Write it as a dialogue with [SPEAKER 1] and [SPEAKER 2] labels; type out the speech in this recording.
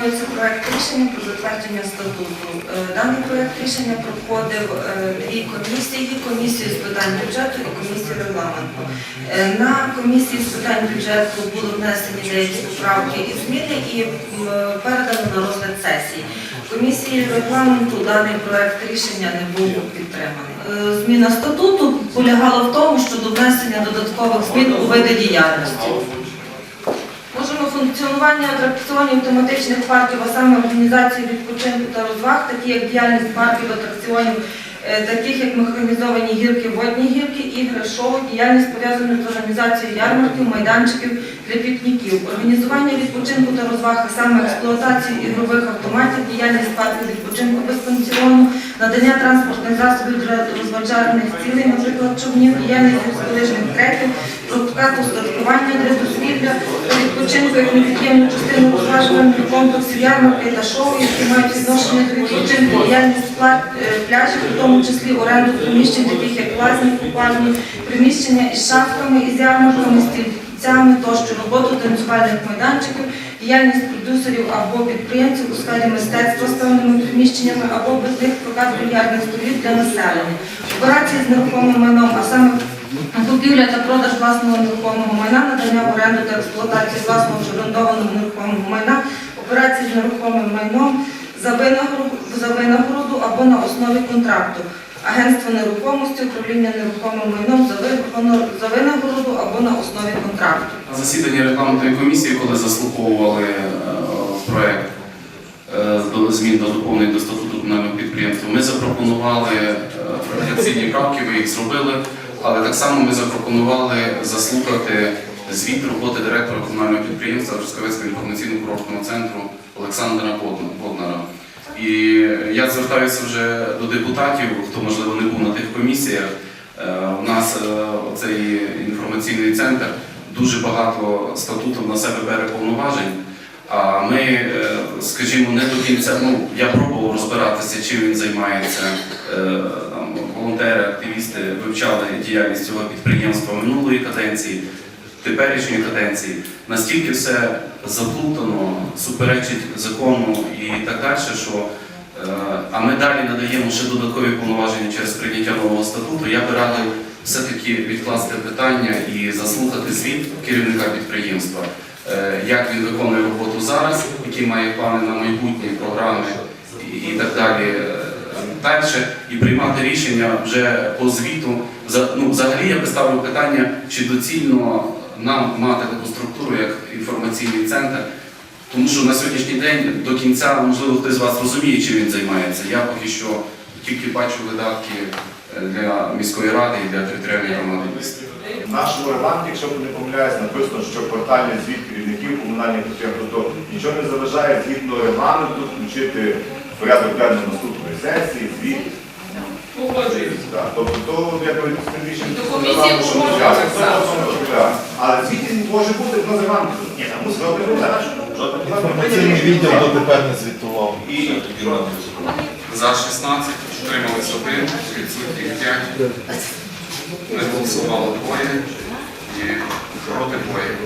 [SPEAKER 1] пропонується проект рішення про затвердження статуту. Е, Даний проект рішення проходив е, дві комісії: комісію з питань бюджету і комісію регламенту. Е, На комісії з питань бюджету були внесені деякі поправки і зміни і передано на розгляд сесії. Комісії регламенту даний проект рішення не був підтриманий. Зміна статуту полягала в тому, що до внесення додаткових змін у види діяльності. Можемо функціонування атракціонів тематичних парків, а саме організації відпочинку та розваг, такі як діяльність парків атракціонів, е, таких як механізовані гірки, водні гірки, ігри, шоу, діяльність пов'язана з організацією ярмарків, майданчиків для пікніків, організування відпочинку та розваг, а саме експлуатацію ігрових автоматів, діяльність парків відпочинку без пансіону, надання транспортних засобів для розважальних цілей, наприклад, човнів, діяльність гірськолижних треків, прокат устаткування для дозвілля, відпочинку як невід'ємну частину розважувальних комплексів, ярмарки та шоу, які мають відношення до відпочинку, пла- е, пляжів, у тому числі оренду приміщень, таких як лазні, купальні, приміщення із шафками, із ярмарками, стільцями тощо, роботу танцювальних майданчиків, діяльність продюсерів або підприємців у сфері мистецтва з певними приміщеннями або без них прокат більярдних столів для населення, операції з нерухомим майном, а саме Купівля та продаж власного нерухомого майна, надання в оренду та експлуатацію власного чи орендованого нерухомого майна, операції з нерухомим майном за винагороду або на основі контракту, агентство нерухомості, управління нерухомим майном за винагороду або на основі контракту.
[SPEAKER 2] На засіданні регламентної комісії, коли заслуховували е, проект е, змін до доповнень до статуту комунального підприємства, ми запропонували е, редакційні правки, ви їх зробили, але так само ми запропонували заслухати звіт роботи директора комунального підприємства Трускавецького інформаційно-курортного центру Олександра Бодна- Боднара. І я звертаюся вже до депутатів, хто можливо не був на тих комісіях. Е, У нас е, цей інформаційний центр дуже багато статутом на себе бере повноважень. А ми, е, скажімо, не до кінця, ну я пробував розбиратися, чим він займається. Там волонтери, активісти вивчали діяльність цього підприємства минулої каденції, теперішньої каденції. Настільки все заплутано, суперечить закону і так далі, що е, а ми далі надаємо ще додаткові повноваження через прийняття нового статуту. Я би радив все-таки відкласти питання і заслухати звіт керівника підприємства, е, як він виконує роботу зараз, які має плани на майбутні програми і, так далі. е, Далі і приймати рішення вже по звіту. Ну, взагалі я би ставив питання, чи доцільно нам мати таку структуру, як інформаційний центр, тому що на сьогоднішній день до кінця, можливо, хтось з вас розуміє, чим він займається. Я поки що тільки бачу видатки е, для міської ради і для територіальної громади міста.
[SPEAKER 3] В нашому регламенті, якщо не помиляюсь, написано, що квартальний звіт керівників комунальних підприємств, нічого не заважає згідно регламенту включити в порядок денний наступної сесії, звіт. Так, Тобто то я говорю, з рішенням
[SPEAKER 4] До комісії
[SPEAKER 3] що
[SPEAKER 4] можна
[SPEAKER 3] Але звітність може бути в регламенті. Ні, там ми регламент. Жодних
[SPEAKER 5] Інформаційний відділ дотепер не звітував.
[SPEAKER 3] І
[SPEAKER 2] За 16 утримались один, відсутні 5, не голосувало двоє і проти двоє.